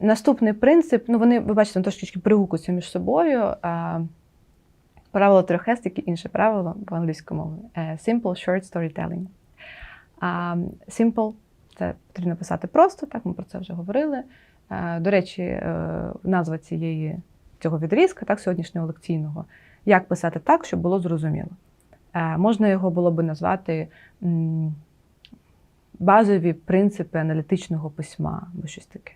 Наступний принцип, ну вони, ви бачите, трошки перегукуються між собою. А, правило трьох С, таке інше правило по англійському мові. Е, Simple short storytelling. А, Simple це потрібно писати просто, так ми про це вже говорили. Е, До речі, е, назва цієї цього відрізка, так, сьогоднішнього лекційного, як писати так, щоб було зрозуміло. Можна його було би назвати базові принципи аналітичного письма або щось таке.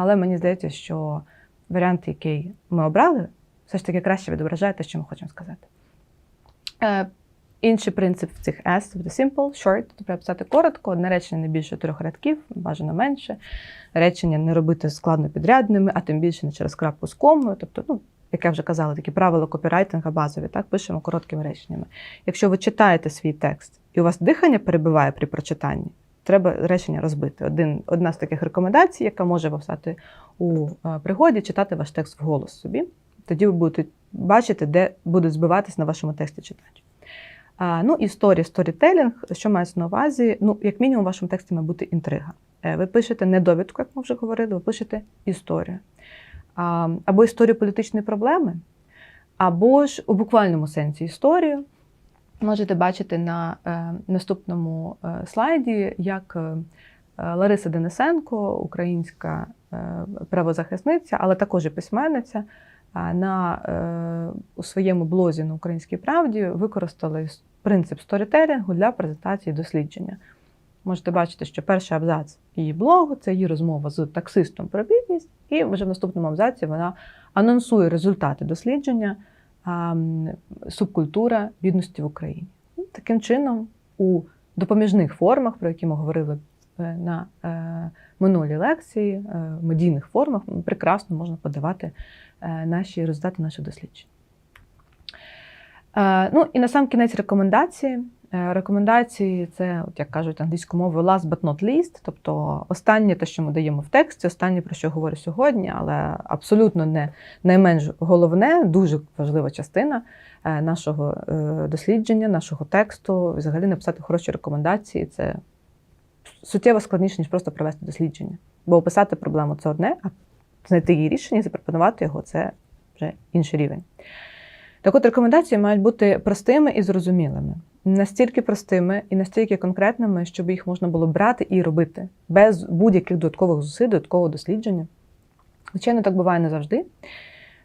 Але мені здається, що варіант, який ми обрали, все ж таки краще відображає те, що ми хочемо сказати. Е, інший принцип в цих S тобто simple, short, треба писати коротко, одне речення не більше трьох рядків, бажано менше. Речення не робити складно підрядними, а тим більше не через крапку з комою. Тобто, ну, як я вже казала, такі правила копірайтинга базові, так, пишемо короткими реченнями. Якщо ви читаєте свій текст і у вас дихання перебиває при прочитанні, треба речення розбити. Один, одна з таких рекомендацій, яка може вам стати у е, пригоді, читати ваш текст вголос собі. Тоді ви будете бачити, де будуть збиватись на вашому тексті читач. А, ну і сторі, сторітелінг, що мається на увазі? Ну, як мінімум, у вашому тексті має бути інтрига. Е, Ви пишете не довідку, як ми вже говорили, ви пишете історію. А, або історію політичної проблеми, або ж у буквальному сенсі історію. Можете бачити на е, наступному е, слайді, як е, Лариса Денисенко, українська правозахисниця, але також і письменниця, на, у своєму блозі на Українській правді використали принцип сторітелінгу для презентації дослідження. Можете бачити, що перший абзац її блогу це її розмова з таксистом про бідність, і вже в наступному абзаці вона анонсує результати дослідження субкультура бідності в Україні. Ну, Таким чином, у допоміжних формах, про які ми говорили е, на е, минулій лекції, е, медійних формах, прекрасно можна подавати наші результати наших досліджень. Е, Ну і на сам кінець рекомендації. Е, Рекомендації це, от як кажуть англійською мовою, last but not least, тобто останнє те, що ми даємо в тексті, останнє, про що говорю сьогодні, але абсолютно не найменш головне, дуже важлива частина е, нашого е, дослідження, нашого тексту. Взагалі написати хороші рекомендації це суттєво складніше, ніж просто провести дослідження. Бо описати проблему це одне, а знайти її рішення і запропонувати його це вже інший рівень. Так от рекомендації мають бути простими і зрозумілими. Настільки простими і настільки конкретними, щоб їх можна було брати і робити без будь-яких додаткових зусиль, додаткового дослідження. Звичайно, так буває не завжди.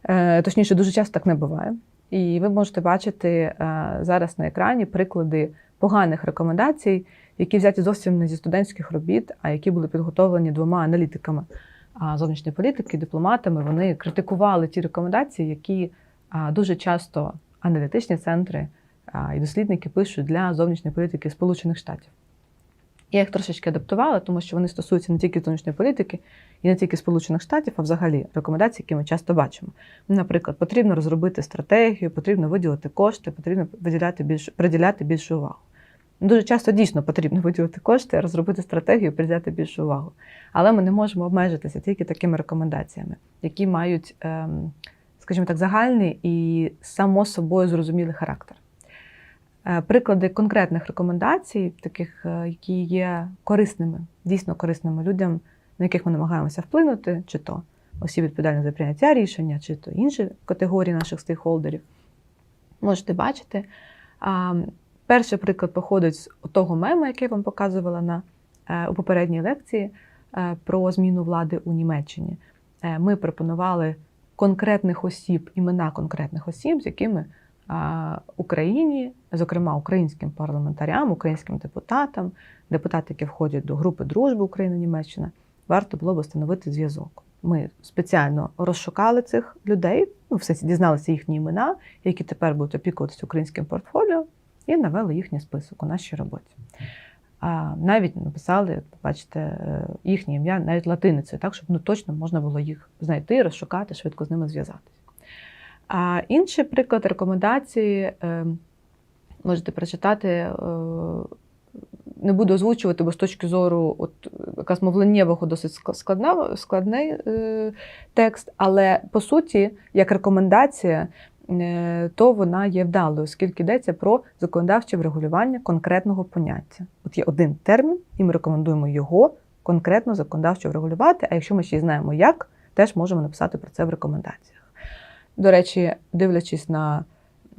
Е, Точніше, дуже часто так не буває. І ви можете бачити е, зараз на екрані приклади поганих рекомендацій, які взяті зовсім не зі студентських робіт, а які були підготовлені двома аналітиками зовнішньої політики, дипломатами. Вони критикували ті рекомендації, які дуже часто аналітичні центри і дослідники пишуть для зовнішньої політики Сполучених Штатів. Я їх трошечки адаптувала, тому що вони стосуються не тільки зовнішньої політики і не тільки Сполучених Штатів, а взагалі рекомендацій, які ми часто бачимо. Наприклад, потрібно розробити стратегію, потрібно виділити кошти, потрібно виділяти більш, приділяти більшу увагу. Дуже часто дійсно потрібно виділити кошти, розробити стратегію, приділяти більшу увагу. Але ми не можемо обмежитися тільки такими рекомендаціями, які мають, ем, скажімо так, загальний і само собою зрозумілий характер. Е, Приклади конкретних рекомендацій, таких, е, які є корисними, дійсно корисними людям, на яких ми намагаємося вплинути, чи то осіб відповідальних за прийняття рішення, чи то інші категорії наших стейкхолдерів, можете бачити. Перший приклад походить з того мему, який я вам показувала на, е, у попередній лекції про зміну влади у Німеччині. Ми пропонували конкретних осіб, імена конкретних осіб, з якими Україні, зокрема українським парламентарям, українським депутатам, депутати, які входять до групи дружби Україна-Німеччина, варто було б встановити зв'язок. Ми спеціально розшукали цих людей, ну, в сенсі дізналися їхні імена, які тепер будуть опікуватися українським портфоліо, і навели їхній список у нашій роботі. А навіть написали, бачите, е, їхнє ім'я навіть латиницею, так, щоб ну, точно можна було їх знайти, розшукати, швидко з ними зв'язатися. А інший приклад рекомендації е, можете прочитати. е, Не буду озвучувати, бо з точки зору от, якраз мовленнєвого досить складна, складний е, текст, але по суті, як рекомендація, то вона є вдалою, оскільки йдеться про законодавче врегулювання конкретного поняття. От є один термін, і ми рекомендуємо його конкретно законодавчо врегулювати. А якщо ми ще й знаємо, як, теж можемо написати про це в рекомендаціях. До речі, дивлячись на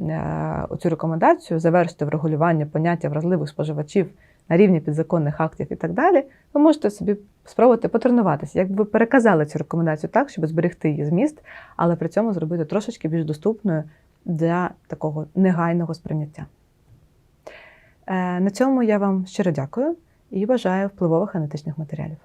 е, цю рекомендацію, завершити врегулювання поняття вразливих споживачів на рівні підзаконних актів і так далі, ви можете собі спробувати потренуватися, якби ви переказали цю рекомендацію так, щоб зберегти її зміст, але при цьому зробити трошечки більш доступною для такого негайного сприйняття. Е, На цьому я вам щиро дякую і бажаю впливових аналітичних матеріалів.